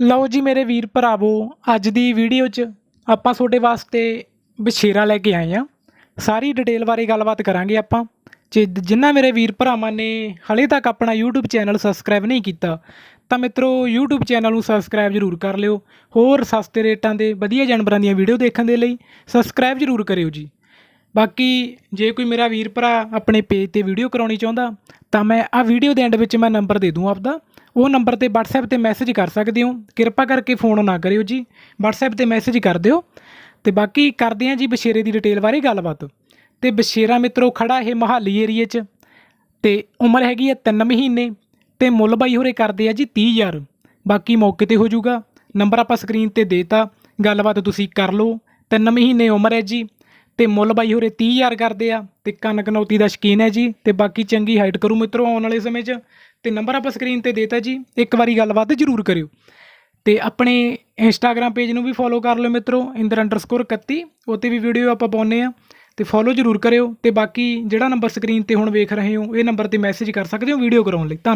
ਲਓ ਜੀ ਮੇਰੇ ਵੀਰ ਭਰਾਵੋ, ਅੱਜ ਦੀ ਵੀਡੀਓ 'ਚ ਆਪਾਂ ਤੁਹਾਡੇ ਵਾਸਤੇ ਬਛੇਰਾ ਲੈ ਕੇ ਆਏ ਆ ਸਾਰੀ ਡਿਟੇਲ ਬਾਰੇ ਗੱਲਬਾਤ ਕਰਾਂਗੇ ਆਪਾਂ। ਜੇ ਜਿਨ੍ਹਾਂ ਮੇਰੇ ਵੀਰ ਭਰਾਵਾਂ ਨੇ ਹਲੇ ਤੱਕ ਆਪਣਾ YouTube ਚੈਨਲ ਸਬਸਕ੍ਰਾਈਬ ਨਹੀਂ ਕੀਤਾ, ਤਾਂ ਮਿੱਤਰੋ, YouTube ਚੈਨਲ ਨੂੰ ਸਬਸਕ੍ਰਾਈਬ ਜ਼ਰੂਰ ਕਰ ਲਿਓ। ਹੋਰ ਸਸਤੇ ਰੇਟਾਂ ਦੇ ਵਧੀਆ ਜਾਨਵਰਾਂ ਦੀਆਂ ਵੀਡੀਓ ਦੇਖਣ ਦੇ ਲਈ ਸਬਸਕ੍ਰਾਈਬ ਜ਼ਰੂਰ ਕਰਿਓ ਜੀ। ਬਾਕੀ ਜੇ ਕੋਈ ਮੇਰਾ ਵੀਰ ਭਰਾ ਆਪਣੇ ਪੇਜ ਤੇ ਵੀਡੀਓ ਕਰਾਉਣੀ ਚਾਹੁੰਦਾ, ਤਾਂ ਮੈਂ ਆ ਵੀਡੀਓ ਦੇ ਐਂਡ ਵਿੱਚ ਮੈਂ ਨੰਬਰ ਦੇ ਦੂੰ ਆਪਦਾ। ਉਹ ਨੰਬਰ ਤੇ WhatsApp ਤੇ ਮੈਸੇਜ ਕਰ ਸਕਦੇ ਹੋ। ਕਿਰਪਾ ਕਰਕੇ ਫੋਨ ਨਾ ਕਰਿਓ ਜੀ। WhatsApp ਤੇ ਮੈਸੇਜ ਕਰ ਦਿਓ। ਤੇ ਬਾਕੀ ਕਰਦੇ ਹਾਂ ਜੀ ਬਸ਼ੇਰੇ ਦੀ ਡਿਟੇਲ ਬਾਰੇ ਗੱਲਬਾਤ। ਤੇ ਬਸ਼ੇਰਾ ਮਿੱਤਰੋ ਖੜਾ ਇਹ ਮਹਾਲੀ ਏਰੀਏ 'ਚ। ਤੇ ਉਮਰ ਹੈਗੀ ਹੈ 3 ਮਹੀਨੇ। ਤੇ ਮੁੱਲ ਬਾਈ ਹੋਰੇ ਕਰਦੇ ਆ ਜੀ 30000 ਬਾਕੀ ਮੌਕੇ ਤੇ ਹੋ ਜਾਊਗਾ। ਨੰਬਰ ਆਪਾਂ ਸਕਰੀਨ ਤੇ ਦੇਤਾ। ਗੱਲਬਾਤ ਤੁਸੀਂ ਕਰ ਲਓ। 3 ਮਹੀਨੇ ਉਮਰ ਹੈ ਜੀ। ਤੇ ਮੁੱਲ ਬਾਈ ਹੋਰੇ 30000 ਕਰਦੇ ਆ ਤੇ ਕੰਨ ਕਨੌਤੀ ਦਾ ਸ਼ਕੀਨ ਹੈ ਜੀ ਤੇ ਬਾਕੀ ਚੰਗੀ ਹਾਈਟ ਕਰੂ ਮਿੱਤਰੋ ਆਉਣ ਵਾਲੇ ਸਮੇਂ 'ਚ ਤੇ ਨੰਬਰ ਆਪਾਂ ਸਕਰੀਨ ਤੇ ਦੇਤਾ ਜੀ, ਇੱਕ ਵਾਰੀ ਗੱਲਬਾਤ ਜ਼ਰੂਰ ਕਰਿਓ। ਤੇ ਆਪਣੇ ਇੰਸਟਾਗ੍ਰam ਪੇਜ ਨੂੰ ਵੀ ਫੋਲੋ ਕਰ ਲਿਓ ਮਿੱਤਰੋ ਇੰਦਰ_31 ਉੱਤੇ ਵੀ ਵੀਡੀਓ ਆਪਾਂ ਪਾਉਂਦੇ ਆ ਤੇ ਫੋਲੋ ਜ਼ਰੂਰ ਕਰਿਓ ਤੇ ਬਾਕੀ ਜਿਹੜਾ ਨੰਬਰ ਸਕਰੀਨ ਤੇ ਹੁਣ ਵੇਖ ਰਹੇ ਹੋ, ਇਹ ਨੰਬਰ ਤੇ ਮੈਸੇਜ ਕਰ ਸਕਦੇ ਹੋ ਵੀਡੀਓ ਕਰਾਉਣ ਲਈ। ਧੰਨ